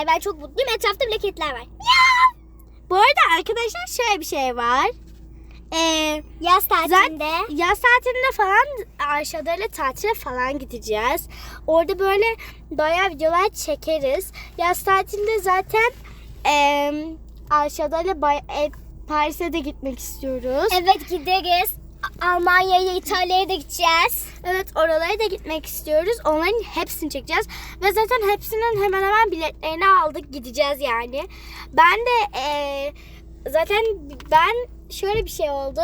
yani ben çok mutluyum. Etrafta bile kediler var. Bu arada arkadaşlar şöyle bir şey var. Ee, Yaz tatilinde. yaz tatilinde falan Ayşe'lerle tatile falan gideceğiz. Orada böyle bayağı videolar çekeriz. Yaz tatilinde zaten e, Ayşe'lerle bay- e, Paris'e de gitmek istiyoruz. Evet gideriz. Almanya'ya, İtalya'ya da gideceğiz. Evet oralara da gitmek istiyoruz. Onların hepsini çekeceğiz. Ve zaten hepsinin hemen hemen biletlerini aldık gideceğiz yani. Ben de eee, zaten ben şöyle bir şey oldu.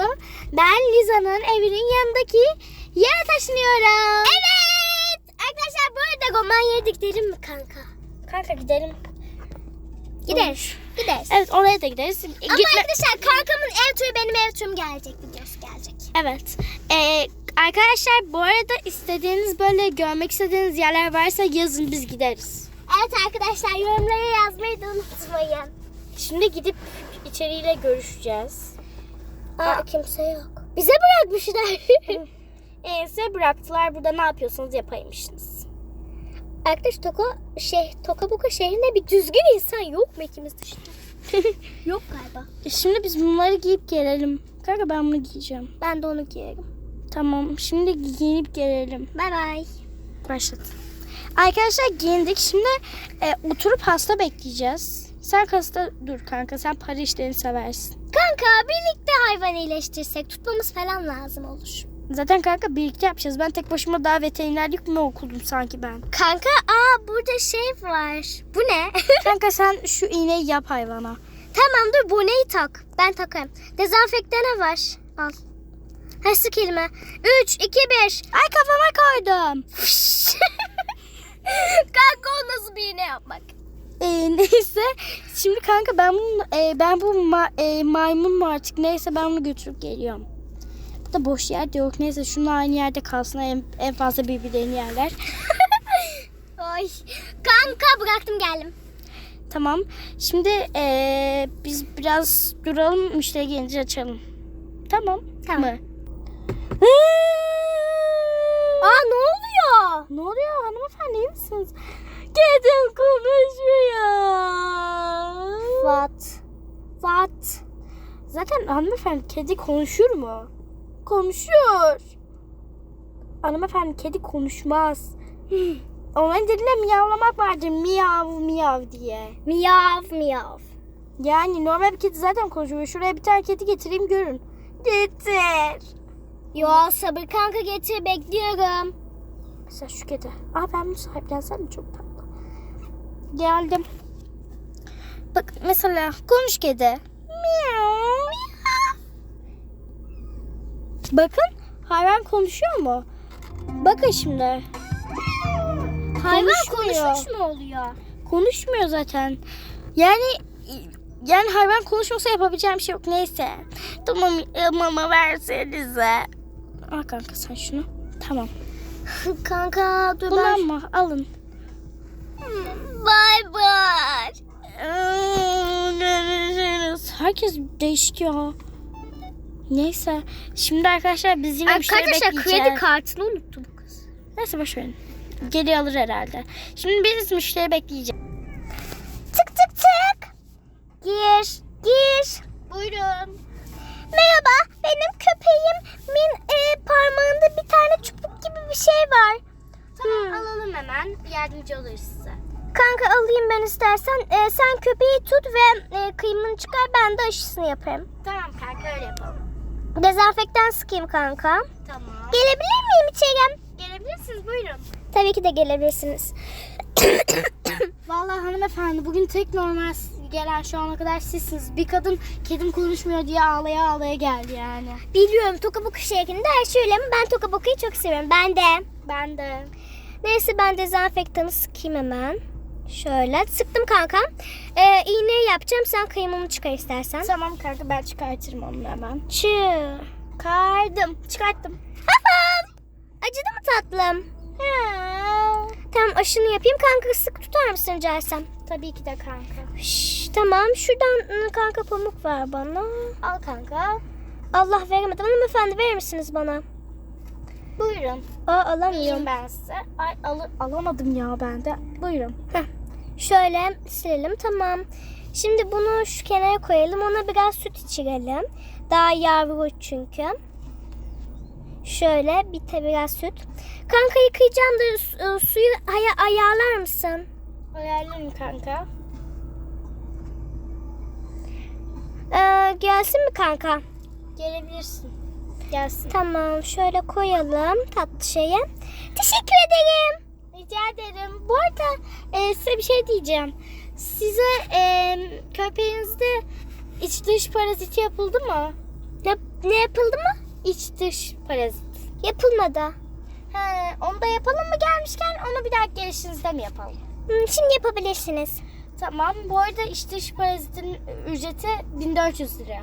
Ben Liza'nın evinin yanındaki yere taşınıyorum. Evet. Arkadaşlar bu arada Romanya'ya da gidelim mi kanka? Kanka gidelim. Gideriz. Gideriz. Evet oraya da gideriz. Ama Gitme- arkadaşlar kankamın ev turu benim ev turum gelecek gelecek. Evet. Ee, arkadaşlar bu arada istediğiniz böyle görmek istediğiniz yerler varsa yazın biz gideriz. Evet arkadaşlar yorumlara yazmayı da unutmayın. Şimdi gidip içeriğiyle görüşeceğiz. Aa, kimse yok. Bize bırakmışlar. Ee, size bıraktılar burada ne yapıyorsanız yapaymışsınız. Arkadaş Toka şey Toka Boka şehrinde bir düzgün insan yok mu ikimiz dışında? yok galiba. E, Şimdi biz bunları giyip gelelim. Kanka ben bunu giyeceğim. Ben de onu giyerim. Tamam şimdi giyinip gelelim. Bay bay. Başlat. Arkadaşlar giyindik. Şimdi e, oturup hasta bekleyeceğiz. Sen hasta dur kanka sen para işlerini seversin. Kanka birlikte hayvan iyileştirsek tutmamız falan lazım olur. Zaten kanka birlikte yapacağız. Ben tek başıma daha veterinerlik mi okudum sanki ben? Kanka aa burada şey var. Bu ne? kanka sen şu iğneyi yap hayvana. Tamam dur bu neyi tak. Ben takarım. Dezenfektana var. Al. Ha sık kelime. 3, 2, 1. Ay kafama koydum. Kanka o nasıl bir iğne yapmak? E, neyse. Şimdi kanka ben bunu e, ben bu ma- e, maymun mu artık neyse ben bunu götürüp geliyorum. Bu da boş yer de yok. Neyse şunlar aynı yerde kalsın. En, en fazla birbirlerini yerler. Ay. Kanka bıraktım geldim. Tamam. Şimdi e, biz biraz duralım. Müşteri gelince açalım. Tamam. Tamam. Mı? Aa ne oluyor? Ne oluyor hanımefendi iyi misiniz? Kedim konuşuyor. What? What? Zaten hanımefendi kedi konuşur mu? Konuşuyor. Hanımefendi kedi konuşmaz. Onların dilinde miyavlamak vardır. Miyav miyav diye. Miyav miyav. Yani normal bir kedi zaten konuşuyor. Şuraya bir tane kedi getireyim görün. Getir. Yo sabır kanka getir bekliyorum. Mesela şu kedi. Aa ben bunu sahiplensem mi çok tatlı. Geldim. Bak mesela konuş kedi. Miyav. Bakın hayvan konuşuyor mu? Bakın şimdi. Hayvan Konuşmuyor. konuşmuş mu oluyor? Konuşmuyor zaten. Yani yani hayvan konuşmasa yapabileceğim bir şey yok. Neyse. Tamam mama versenize. Al kanka sen şunu. Tamam. kanka dur Bundan mı? Alın. Bay bay. Görüşürüz. Herkes değişik ya. Neyse. Şimdi arkadaşlar biz yine müşteri Arkadaşlar bekleyeceğiz. kredi kartını unuttu bu kız. Neyse boş verin. Geri alır herhalde. Şimdi biz müşteri bekleyeceğiz. Tık tık tık. Gir. Gir. Buyurun. Merhaba benim köpeğimin e, parmağında bir tane çubuk gibi bir şey var. Tamam Hmm. alalım hemen. Yardımcı oluruz size. Kanka alayım ben istersen. E, sen köpeği tut ve e, kıymını çıkar ben de aşısını yaparım. Tamam kanka öyle yapalım. Dezenfektan sıkayım kanka. Tamam. Gelebilir miyim içeri? Tabii ki de gelebilirsiniz. Vallahi hanımefendi bugün tek normal gelen şu ana kadar sizsiniz. Bir kadın kedim konuşmuyor diye ağlaya ağlaya geldi yani. Biliyorum Toka Boka şehrinde her şey öyle mi? Ben Toka Boka'yı çok seviyorum. Ben de. Ben de. Neyse ben dezenfektanı sıkayım hemen. Şöyle sıktım kanka. Ee, iğneyi yapacağım. Sen kıymamı çıkar istersen. Tamam kanka ben çıkartırım onu hemen. Çıkardım. Çıkarttım. Acıdı mı tatlım? Tamam aşını yapayım. Kanka sık tutar mısın rica etsem? Tabii ki de kanka. Şş, tamam şuradan ıı, kanka pamuk ver bana. Al kanka. Allah veremedim. Hanımefendi verir misiniz bana? Buyurun. Aa alamıyorum. Vereyim ben size. Ay al- alamadım ya ben de. Buyurun. Heh. Şöyle silelim tamam. Şimdi bunu şu kenara koyalım. Ona biraz süt içirelim. Daha yavru çünkü. Şöyle bir de biraz süt. Kanka yıkayacağım da su- e, suyu aya- ayarlar mısın? Ayarlarım kanka. Ee, gelsin mi kanka? Gelebilirsin. Gelsin. Tamam şöyle koyalım tatlı şeye. Teşekkür ederim. Rica ederim. Bu arada e, size bir şey diyeceğim. Size e, köpeğinizde iç dış paraziti yapıldı mı? Ne, ne yapıldı mı? İç dış parazit. Yapılmadı. He, onu da yapalım mı gelmişken onu bir dahaki gelişinizde mi yapalım? Hmm, şimdi yapabilirsiniz. Tamam. Bu arada iç dış parazitin ücreti 1400 lira.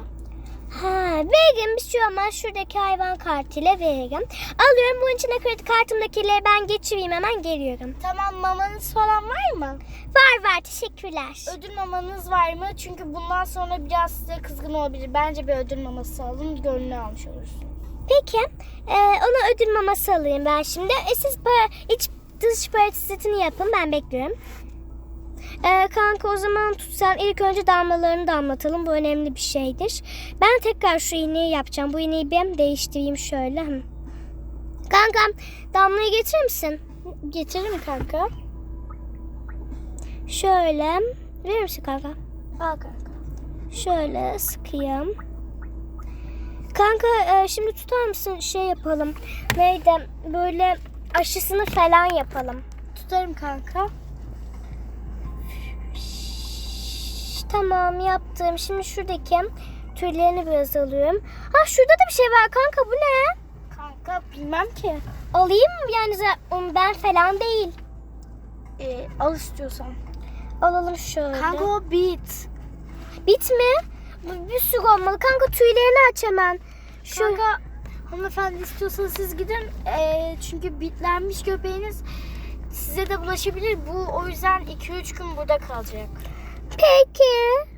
Ha, veririm bir şey olmaz. Şuradaki hayvan kartıyla veririm. Alıyorum bunun içine kredi kartımdakileri ben geçireyim hemen geliyorum. Tamam mamanız falan var mı? Var var teşekkürler. Ödül mamanız var mı? Çünkü bundan sonra biraz size kızgın olabilir. Bence bir ödül maması alın. Gönlünü almış olursunuz. Peki e, ona ödül maması alayım ben şimdi. E, siz para, iç dış parazitini yapın ben bekliyorum. E, kanka o zaman tut sen ilk önce damlalarını damlatalım. Bu önemli bir şeydir. Ben tekrar şu iğneyi yapacağım. Bu iğneyi ben değiştireyim şöyle. Kankam damlayı getirir misin? Getiririm kanka. Şöyle. Verir misin kanka? Al kanka. Şöyle sıkayım. Kanka e, şimdi tutar mısın şey yapalım. Neydi böyle aşısını falan yapalım. Tutarım kanka. Tamam yaptım. Şimdi şuradaki tüylerini biraz alıyorum. Ha şurada da bir şey var kanka bu ne? Kanka bilmem ki. Alayım mı yani za- ben falan değil. Ee, al istiyorsan. Alalım şöyle. Kanka o bit. Bit mi? Bir sürü olmalı. Kanka tüylerini aç hemen. Şu Kanka hanımefendi istiyorsanız siz gidin. Ee, çünkü bitlenmiş köpeğiniz size de bulaşabilir. Bu o yüzden 2-3 gün burada kalacak. Peki.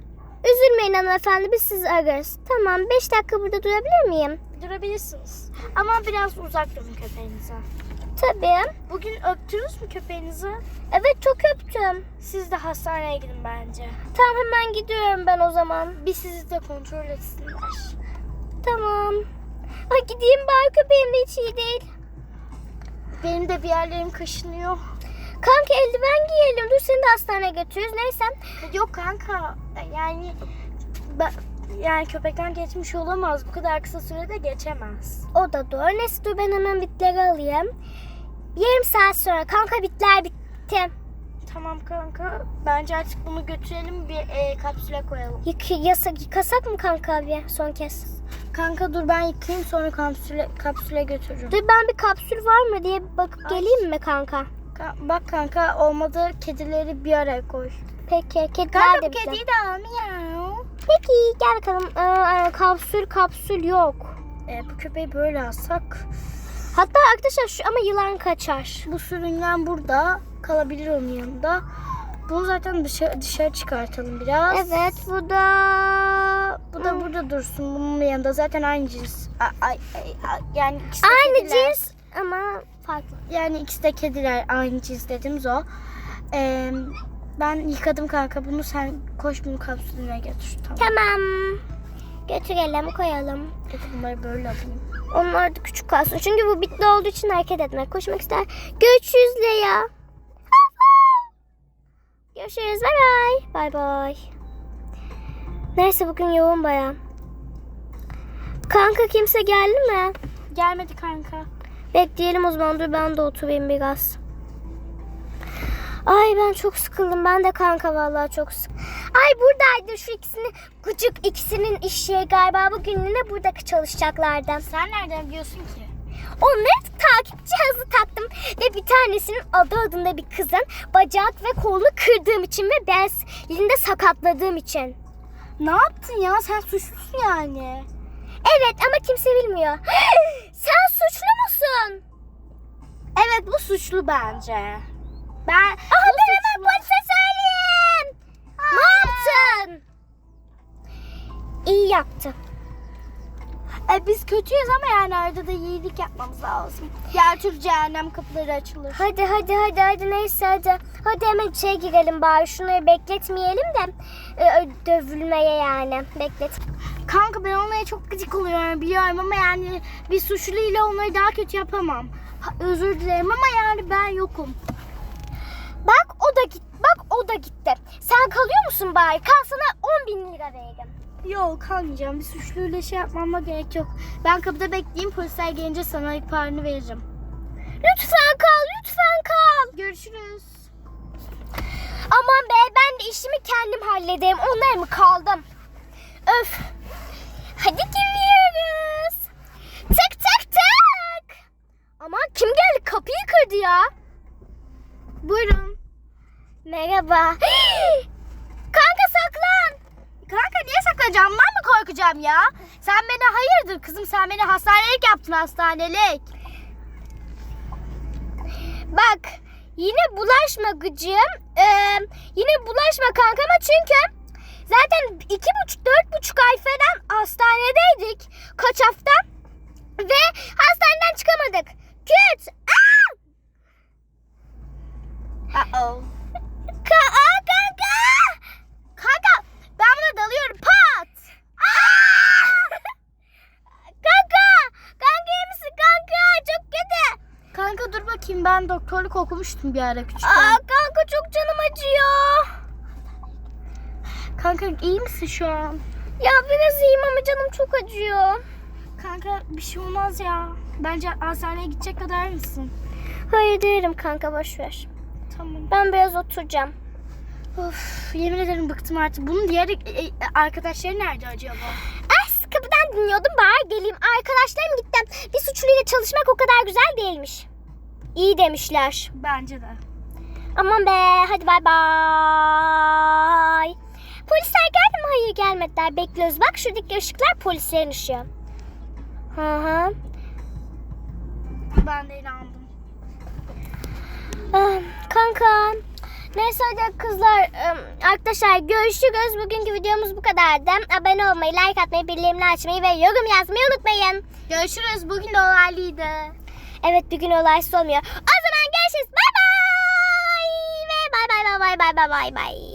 Üzülmeyin hanımefendi biz sizi ararız. Tamam 5 dakika burada durabilir miyim? Durabilirsiniz. Ama biraz uzak durun köpeğinize. Tabii. Bugün öptünüz mü köpeğinizi? Evet çok öptüm. Siz de hastaneye gidin bence. Tamam hemen gidiyorum ben o zaman. Bir sizi de kontrol etsinler. Tamam. Ay gideyim bari köpeğim de hiç iyi değil. Benim de bir yerlerim kaşınıyor. Kanka eldiven giyelim. Dur seni de hastaneye götürürüz. Neyse. Yok kanka yani ben, yani köpekten geçmiş olamaz. Bu kadar kısa sürede geçemez. O da doğru. Neyse dur ben hemen bitleri alayım. Yarım saat sonra kanka bitler bitti. Tamam kanka. Bence artık bunu götürelim bir e, kapsüle koyalım. Yık yasak, yıkasak mı kanka abi son kez? Kanka dur ben yıkayayım sonra kapsüle, kapsüle götürürüm. Dur ben bir kapsül var mı diye bakıp Ay. geleyim mi kanka? Ka- bak kanka olmadı kedileri bir araya koy. Peki kediler Kanka de bu bize. kediyi de al miyav. Peki gel bakalım. Ee, kapsül kapsül yok. E, bu köpeği böyle alsak. Hatta arkadaşlar şu ama yılan kaçar. Bu sürüngen burada kalabilir onun yanında. Bunu zaten dışarı, dışarı çıkartalım biraz. Evet bu da Bu da burada dursun bunun yanında. Zaten aynı cins. Ay- ay- ay- yani ikisi aynı kediler. cins ama farklı. Yani ikisi de kediler aynı cins dediğimiz o. Ee, ben yıkadım kanka. Bunu sen koş bunu kapsülüne götür. Tamam. Tamam. Götürelim koyalım. Peki bunları böyle alayım. Onlar da küçük kalsın. Çünkü bu bitli olduğu için hareket etmek, koşmak ister. Görüşürüz Leya. Görüşürüz. Bay bay. Bay bay. Neyse bugün yoğun baya. Kanka kimse geldi mi? Gelmedi kanka. Bekleyelim o zaman. Dur ben de oturayım biraz. Ay ben çok sıkıldım. Ben de kanka vallahi çok sıkıldım. Ay buradaydı şu ikisini. Gıcık ikisinin iş yeri galiba. Bugün yine burada çalışacaklardı. Sen nereden biliyorsun ki? Onları takip cihazı taktım ve bir tanesinin adı adında bir kızın bacak ve kolunu kırdığım için ve bezlerinde sakatladığım için. Ne yaptın ya? Sen suçlusun yani. Evet ama kimse bilmiyor. Sen suçlu musun? Evet bu suçlu bence. Ben Aha ben hemen polise söyleyeyim. Ne yaptın? İyi yaptın. E, biz kötüyüz ama yani arada da iyilik yapmamız lazım. Diğer tür cehennem kapıları açılır. Hadi hadi hadi hadi neyse hadi. Hadi hemen içeri girelim bari. Şunları bekletmeyelim de e, dövülmeye yani. Beklet. Kanka ben onlara çok gıcık oluyorum biliyorum ama yani bir suçluyla onları daha kötü yapamam. Ha, özür dilerim ama yani ben yokum. Da git. Bak o da gitti. Sen kalıyor musun bari? Kal sana 10 bin lira veririm. Yok kalmayacağım. Bir suçluyla şey yapmama gerek yok. Ben kapıda bekleyeyim polisler gelince sana ihbarını veririm. Lütfen kal, lütfen kal. Görüşürüz. Aman be ben de işimi kendim halledeyim. Onlara mı kaldım? Öf. Hadi giriyoruz. Tık tık tık. Aman kim geldi? Kapıyı kırdı ya. Buyurun. Merhaba. Kanka saklan. Kanka niye saklanacağım? Ben mi korkacağım ya? Sen beni hayırdır kızım sen beni hastanelik yaptın hastanelik. Bak yine bulaşma gıcığım. Ee, yine bulaşma kankama çünkü zaten iki buçuk dört buçuk ay falan hastanedeydik. Kaç hafta. Ve hastaneden çıkamadık. Küt. Aa! Uh-oh. Ka Aa, kanka. Kanka ben buna dalıyorum pat. Aa! kanka. Kanka iyi misin kanka? Çok kötü. Kanka dur bakayım ben doktorluk okumuştum bir ara küçükken. Aa, kanka çok canım acıyor. Kanka iyi misin şu an? Ya biraz iyiyim ama canım çok acıyor. Kanka bir şey olmaz ya. Bence hastaneye gidecek kadar mısın? Hayır değilim kanka boş ver. Tamam. Ben biraz oturacağım. Of yemin ederim bıktım artık. Bunun diğer e, e, arkadaşları nerede acaba? As kapıdan dinliyordum bari geleyim. Arkadaşlarım gittim. Bir suçluyla çalışmak o kadar güzel değilmiş. İyi demişler. Bence de. Aman be hadi bay bay. Polisler geldi mi? Hayır gelmediler. Bekliyoruz. Bak şuradaki ışıklar polislerin ışığı. Hı hı. Ben de inandım. Ah, Kanka. Neyse hadi kızlar. Arkadaşlar görüşürüz. Bugünkü videomuz bu kadardı. Abone olmayı, like atmayı, bildirimleri açmayı ve yorum yazmayı unutmayın. Görüşürüz. Bugün de olaylıydı. Evet bir gün olaysız olmuyor. O zaman görüşürüz. Bay bay. Ve bay bay bay bay bay bay bay.